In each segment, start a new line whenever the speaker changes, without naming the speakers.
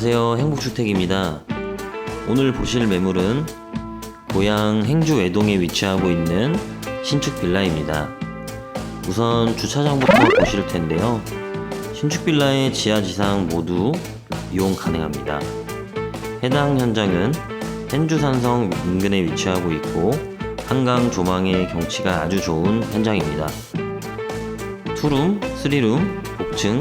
안녕하세요. 행복주택입니다. 오늘 보실 매물은 고향 행주 외동에 위치하고 있는 신축 빌라입니다. 우선 주차장부터 보실 텐데요. 신축 빌라의 지하 지상 모두 이용 가능합니다. 해당 현장은 hen주산성 인근에 위치하고 있고 한강 조망의 경치가 아주 좋은 현장입니다. 투룸, 쓰리룸, 복층,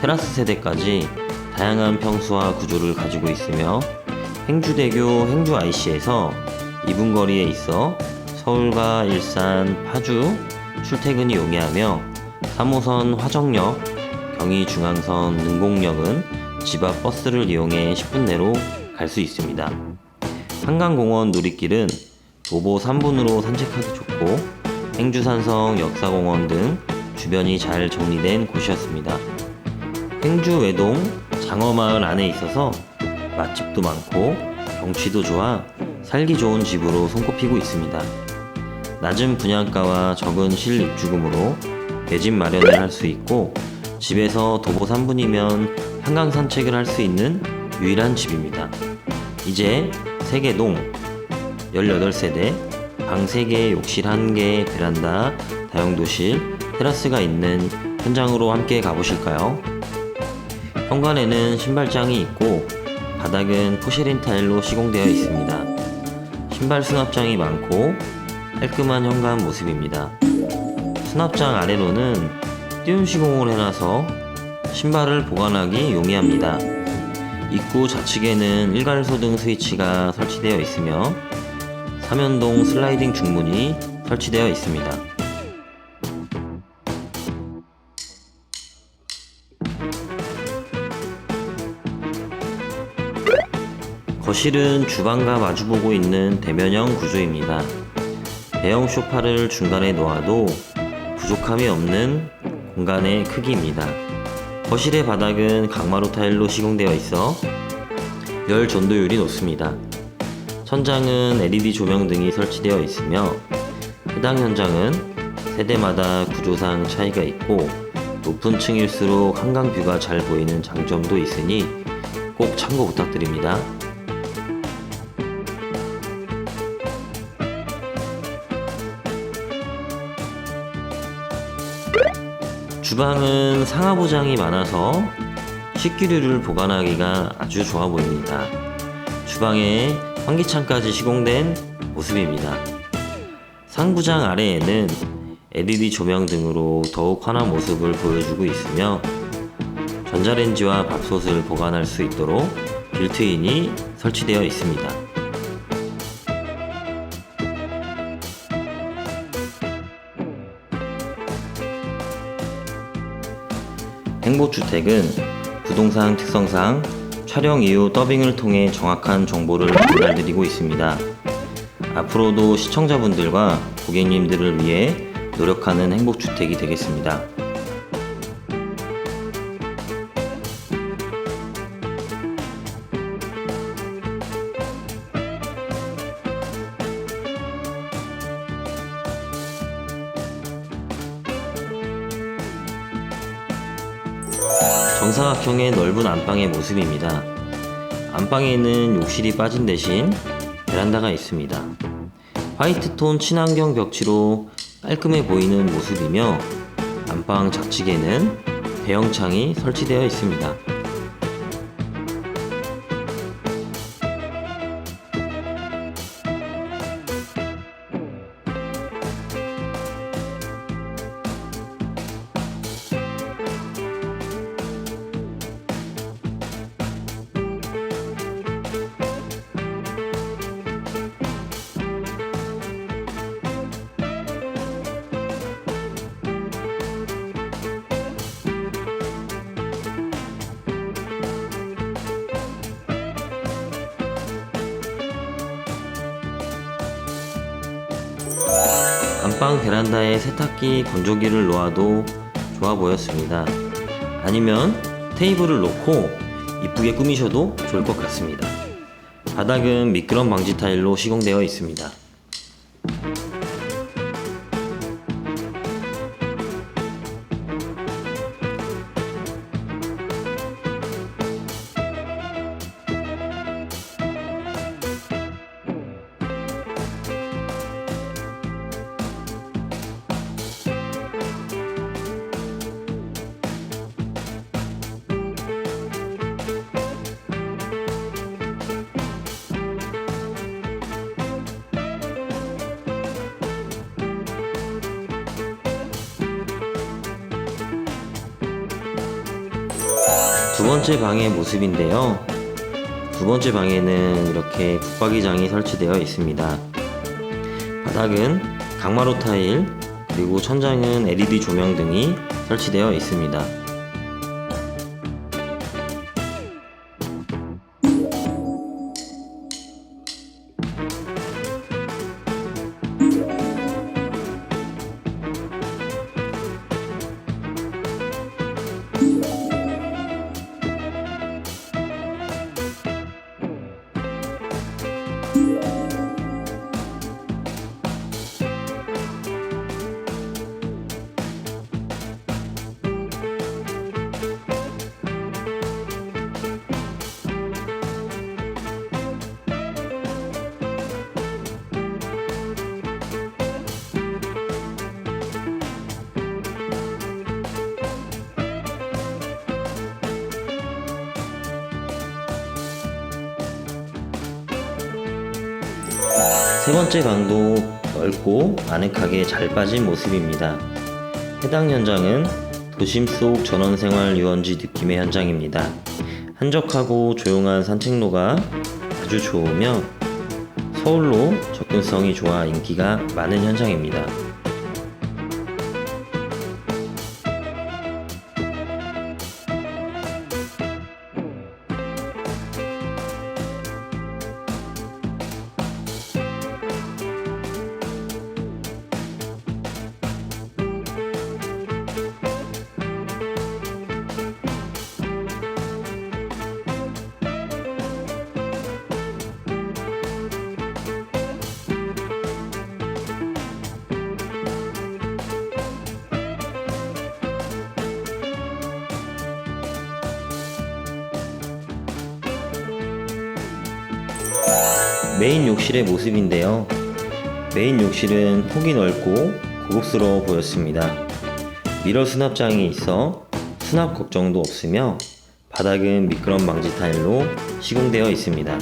테라스 세대까지 다양한 평수와 구조를 가지고 있으며 행주대교 행주 IC에서 2분 거리에 있어 서울과 일산, 파주 출퇴근이 용이하며 3호선 화정역, 경의중앙선 능곡역은 집 앞 버스를 이용해 10분 내로 갈 수 있습니다. 한강공원 누리길은 도보 3분으로 산책하기 좋고 행주산성 역사공원 등 주변이 잘 정리된 곳이었습니다. 행주 외동 장어마을 안에 있어서 맛집도 많고 경치도 좋아 살기 좋은 집으로 손꼽히고 있습니다. 낮은 분양가와 적은 실입주금으로 내 집 마련을 할 수 있고 집에서 도보 3분이면 한강 산책을 할 수 있는 유일한 집입니다. 이제 세계동 18세대 방 3개, 욕실 1개, 베란다, 다용도실, 테라스가 있는 현장으로 함께 가보실까요? 현관에는 신발장이 있고 바닥은 포쉐린 타일로 시공되어 있습니다. 신발 수납장이 많고 깔끔한 현관 모습입니다. 수납장 아래로는 띄운 시공을 해놔서 신발을 보관하기 용이합니다. 입구 좌측에는 일괄 소등 스위치가 설치되어 있으며 삼연동 슬라이딩 중문이 설치되어 있습니다. 거실은 주방과 마주보고 있는 대면형 구조입니다. 대형 소파를 중간에 놓아도 부족함이 없는 공간의 크기입니다. 거실의 바닥은 강마루 타일로 시공되어 있어 열 전도율이 높습니다. 천장은 LED 조명 등이 설치되어 있으며 해당 현장은 세대마다 구조상 차이가 있고 높은 층일수록 한강 뷰가 잘 보이는 장점도 있으니 꼭 참고 부탁드립니다. 주방은 상하부장이 많아서 식기류를 보관하기가 아주 좋아 보입니다. 주방에 환기창까지 시공된 모습입니다. 상부장 아래에는 LED 조명 등으로 더욱 환한 모습을 보여주고 있으며 전자레인지와 밥솥을 보관할 수 있도록 빌트인이 설치되어 있습니다. 행복주택은 부동산 특성상 촬영 이후 더빙을 통해 정확한 정보를 전달드리고 있습니다. 앞으로도 시청자분들과 고객님들을 위해 노력하는 행복주택이 되겠습니다. 정사각형의 넓은 안방의 모습입니다. 안방에는 욕실이 빠진 대신 베란다가 있습니다. 화이트톤 친환경 벽지로 깔끔해 보이는 모습이며 안방 좌측에는 대형 창이 설치되어 있습니다. 안방 베란다에 세탁기, 건조기를 놓아도 좋아 보였습니다. 아니면 테이블을 놓고 이쁘게 꾸미셔도 좋을 것 같습니다. 바닥은 미끄럼 방지 타일로 시공되어 있습니다. 두 번째 방의 모습인데요. 두 번째 방에는 이렇게 붙박이장이 설치되어 있습니다. 바닥은 강마루 타일, 그리고 천장은 LED 조명 등이 설치되어 있습니다. 세 번째 방도 넓고 아늑하게 잘 빠진 모습입니다. 해당 현장은 도심 속 전원생활 유원지 느낌의 현장입니다. 한적하고 조용한 산책로가 아주 좋으며 서울로 접근성이 좋아 인기가 많은 현장입니다. 메인 욕실의 모습인데요. 메인 욕실은 폭이 넓고 고급스러워 보였습니다. 미러 수납장이 있어 수납 걱정도 없으며 바닥은 미끄럼 방지 타일로 시공되어 있습니다.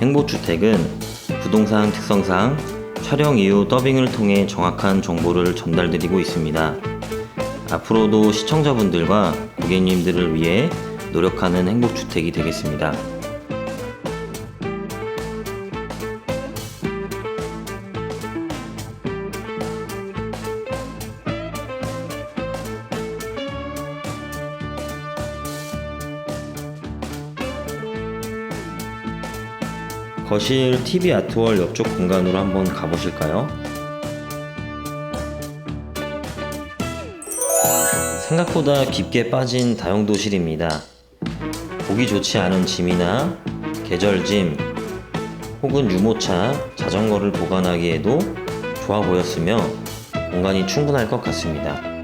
행보주택은 부동산 특성상 촬영 이후 더빙을 통해 정확한 정보를 전달드리고 있습니다. 앞으로도 시청자분들과 고객님들을 위해 노력하는 행복주택이 되겠습니다. 거실 TV 아트월 옆쪽 공간으로 한번 가보실까요? 생각보다 깊게 빠진 다용도실입니다. 보기 좋지 않은 짐이나 계절짐 혹은 유모차, 자전거를 보관하기에도 좋아 보였으며 공간이 충분할 것 같습니다.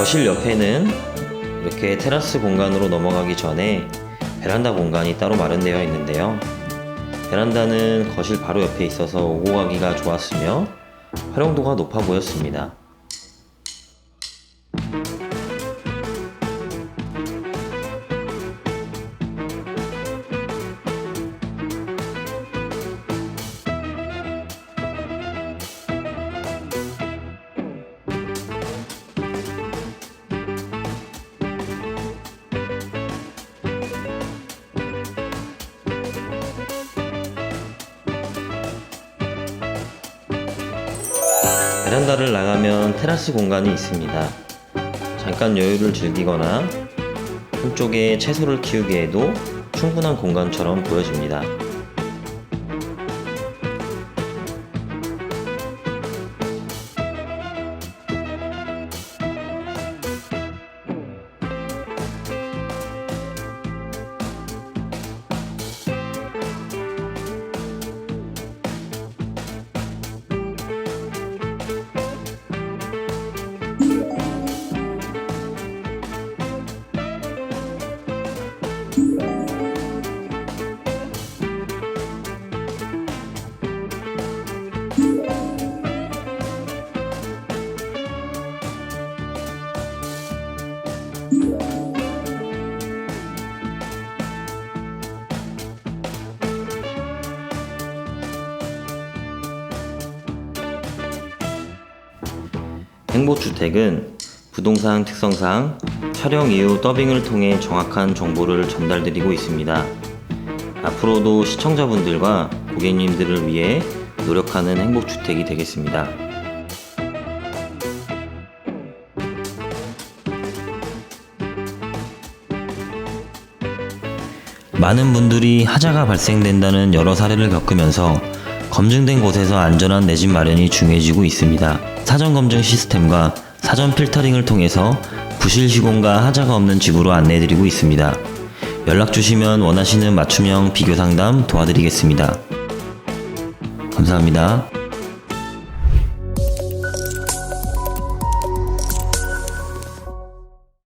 거실 옆에는 이렇게 테라스 공간으로 넘어가기 전에 베란다 공간이 따로 마련되어 있는데요. 베란다는 거실 바로 옆에 있어서 오고 가기가 좋았으며 활용도가 높아 보였습니다. 베란다를 나가면 테라스 공간이 있습니다. 잠깐 여유를 즐기거나 한쪽에 채소를 키우기에도 충분한 공간처럼 보여집니다. 행복주택은 부동산 특성상 촬영 이후 더빙을 통해 정확한 정보를 전달드리고 있습니다. 앞으로도 시청자분들과 고객님들을 위해 노력하는 행복주택이 되겠습니다. 많은 분들이 하자가 발생된다는 여러 사례를 겪으면서 검증된 곳에서 안전한 내 집 마련이 중요해지고 있습니다. 사전 검증 시스템과 사전 필터링을 통해서 부실 시공과 하자가 없는 집으로 안내해드리고 있습니다. 연락 주시면 원하시는 맞춤형 비교 상담 도와드리겠습니다. 감사합니다.